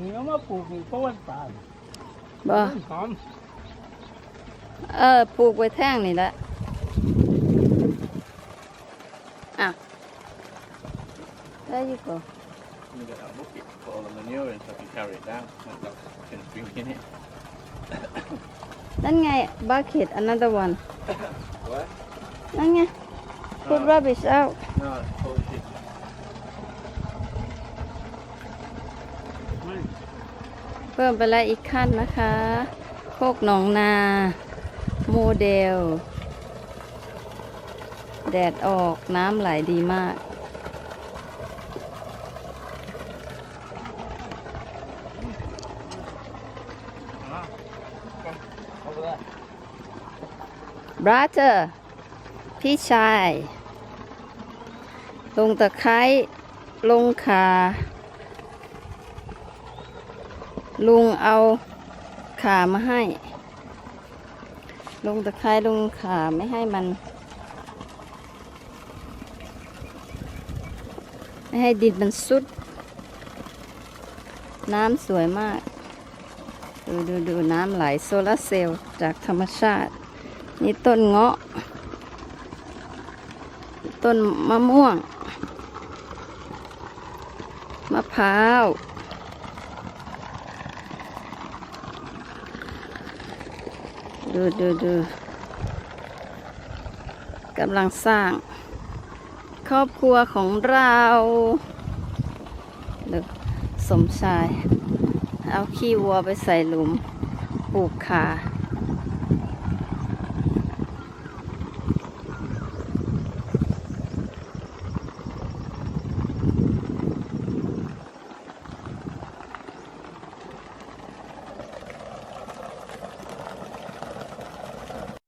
นี่เอามาปลูกนี่เพราะวันตายบ่ หอมเออปลูกไว้แท่งนี่แหละอะได้อยี่ก่อ You got a bucket for all the manure in so I can carry it down. Like that, can drink in it. นั่นไง bucket another one What? นั่นไง put rubbish out No, it's bullshit. พิ่มไปแล้วอีกขั้นนะคะ โคกหนองนา โมเดล แดดออกน้ำไหลดีมาก Ah, come over there. brother พี่ชาย ลงตะไคร้ลงขา ลุงเอาขามาให้ ลุงตะไคร้ลุงขาไม่ให้มัน ไม่ให้ดินมันสุด น้ำสวยมาก ดูดูดูน้ำไหลโซลาร์เซลล์จากธรรมชาติ นี่ต้นเงาะ ต้นมะม่วง มะพร้าว ดูดูดูกำลังสร้าง ครอบครัวของเราดูสมชาย เอาขี้วัวไปใส่หลุมปลูกขา